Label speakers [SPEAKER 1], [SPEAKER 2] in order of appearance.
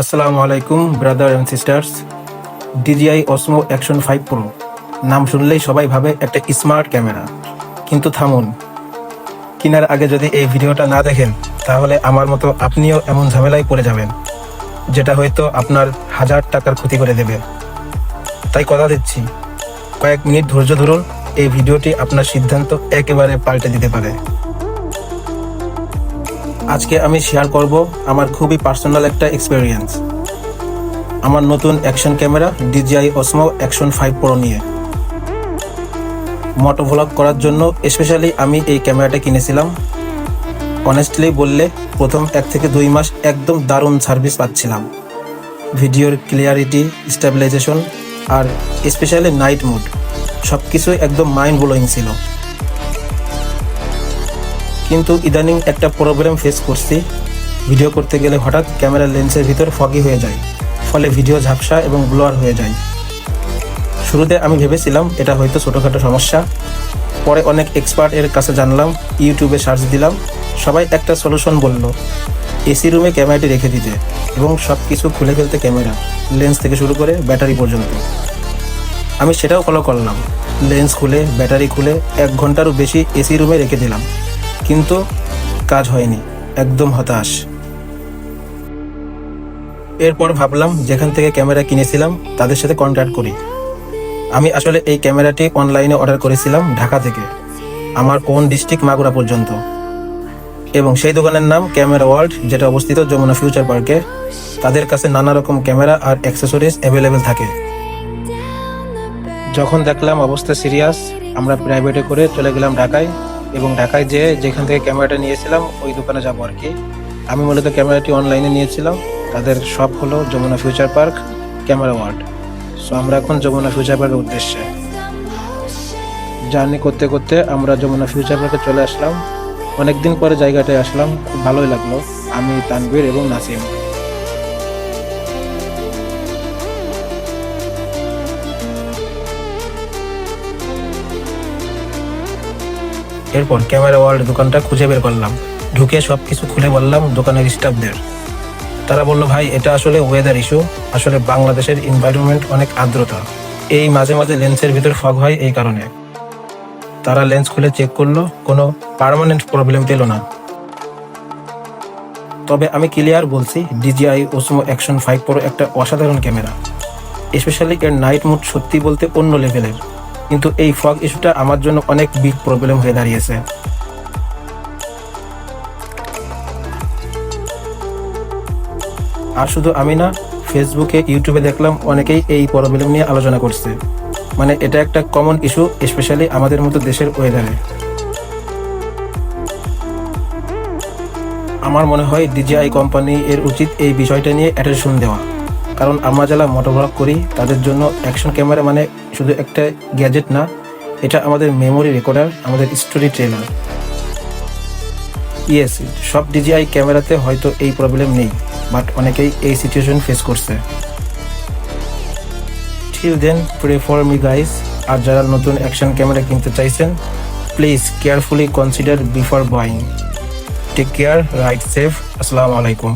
[SPEAKER 1] আসসালামু আলাইকুম brother and sisters DJI Osmo Action five Pro নাম শুনলেই সবাই ভাবে একটা স্মার্ট ক্যামেরা কিন্তু থামুন, কেনার আগে যদি এই ভিডিওটা না দেখেন, তাহলে আমার মতো আপনিও এমন ঝামেলায় পড়ে যাবেন, যেটা হয়তো আপনার হাজার টাকার ক্ষতি করে দেবে। তাই কথা দিচ্ছি, কয়েক মিনিট ধৈর্য ধরুন, এই ভিডিওটি আপনার সিদ্ধান্ত একেবারে পাল্টে দিতে পারে। আজকে আমি শেয়ার করব আমার খুবই পার্সোনাল একটা এক্সপেরিয়েন্স আমার নতুন action camera DJI Osmo Action five Pro নিয়ে। মোটো ভ্লগ করার জন্য স্পেশালি আমি এই ক্যামেরাটা কিনেছিলাম। অনেস্টলি বললে প্রথম এক থেকে দুই মাস একদম দারুণ সার্ভিস পাচ্ছিলাম। ভিডিওর ক্লিয়ারিটি স্টেবিলাইজেশন আর স্পেশালি নাইট মোড সব কিছুই একদম মাইন্ড ব্লোয়িং ছিল। কিন্তু ইদানিং একটা প্রবলেম ফেস করছি। ভিডিও করতে গেলে হঠাৎ ক্যামেরা লেন্সের ভিতর ফগি হয়ে যায়। ফলে ভিডিও ঝাপসা এবং ব্লোয়ার হয়ে যায়। শুরুতে আমি ভেবেছিলাম এটা হয়তো ছোটোখাটো সমস্যা। পরে অনেক এক্সপার্ট এর কাছে জানলাম, ইউটিউবে সার্চ দিলাম। সবাই একটা সলিউশন বলল, এসি রুমে ক্যামেরাটি রেখে দিতে এবং সব কিছু খুলে ফেলতে ক্যামেরা লেন্স থেকে শুরু করে ব্যাটারি পর্যন্ত। আমি সেটাও ফলো করলাম। লেন্স খুলে, ব্যাটারি খুলে, এক ঘন্টারও বেশি এসি রুমে রেখে দিলাম। কিন্তু কাজ হয়নি, একদম হতাশ। এরপর ভাবলাম যেখান থেকে ক্যামেরা কিনেছিলাম তাদের সাথে কন্ট্যাক্ট করি। আমি আসলে এই ক্যামেরাটি অনলাইনে অর্ডার করেছিলাম ঢাকা থেকে, আমার কোন ডিস্ট্রিক্ট মাগুরা পর্যন্ত। এবং সেই দোকানের নাম ক্যামেরা ওয়ার্ল্ড যেটা অবস্থিত যমুনা ফিউচার পার্কে তাদের কাছে নানা রকম ক্যামেরা আর অ্যাক্সেসরিজ অ্যাভেলেবেল থাকে। যখন দেখলাম অবস্থা সিরিয়াস আমরা প্রাইভেটে করে চলে গেলাম ঢাকায়। এবং ঢাকায় যেয়ে যেখান থেকে ক্যামেরাটা নিয়েছিলাম, ওই দোকানে যাব আর কি। আমি মূলত ক্যামেরাটি অনলাইনে নিয়েছিলাম। তাদের শপ হলো Jamuna Future Park, Camera World so আমরা এখন যমুনা ফিউচার পার্কের উদ্দেশ্যে। জার্নি করতে করতে আমরা যমুনা ফিউচার পার্কে চলে আসলাম। অনেকদিন পরে জায়গাটায় আসলাম। খুব ভালোই লাগল। আমি তানবীর এবং নাসিম। এরপর ক্যামেরা ওয়ার্ল্ড দোকানটা খুঁজে বের করলাম। ঢুকে সব কিছু খুলে বললাম, দোকানের স্টাফদের তারা বলল, ভাই, এটা আসলে ওয়েদার ইস্যু আসলে বাংলাদেশের এনভায়রনমেন্ট অনেক আর্দ্রতা। এই মাঝে মাঝে লেন্সের ভিতর ফগ হয় এই কারণে। তারা লেন্স খুলে চেক করল, কোনো পার্মানেন্ট প্রবলেম পেল না। তবে আমি ক্লিয়ার বলছি DJI Osmo Action five Pro একটা অসাধারণ ক্যামেরা। স্পেশালি এর নাইট মুড সত্যি বলতে অন্য লেভেলের কিন্তু এই ফগ ইস্যুটা আমার জন্য অনেক বিগ প্রবলেম হয়ে দাঁড়িয়েছে। আর শুধু আমি না ফেসবুকে ইউটিউবে দেখলাম অনেকেই এই প্রবলেম নিয়ে আলোচনা করছে। মানে এটা একটা কমন ইস্যু স্পেশালি আমাদের মতো দেশের ওয়েদারে আমার মনে হয় ডিজিআই কোম্পানি এর উচিত এই বিষয়টা নিয়ে অ্যাটেনশন দেওয়া। কারণ আমরা যারা মোটোভ্লগ করি, তাদের জন্য অ্যাকশন ক্যামেরা মানে শুধু একটা গ্যাজেট না, এটা আমাদের মেমোরি রেকর্ডার আমাদের স্টোরি ট্রেলার ইয়েস সব ডিজিআই ক্যামেরাতে হয়তো এই প্রবলেম নেই বাট অনেকেই এই সিচুয়েশন ফেস করছে। Till then pray for me guys আর যারা নতুন অ্যাকশন ক্যামেরা কিনতে চাইছেন please carefully consider before buying take care right safe আসসালামু আলাইকুম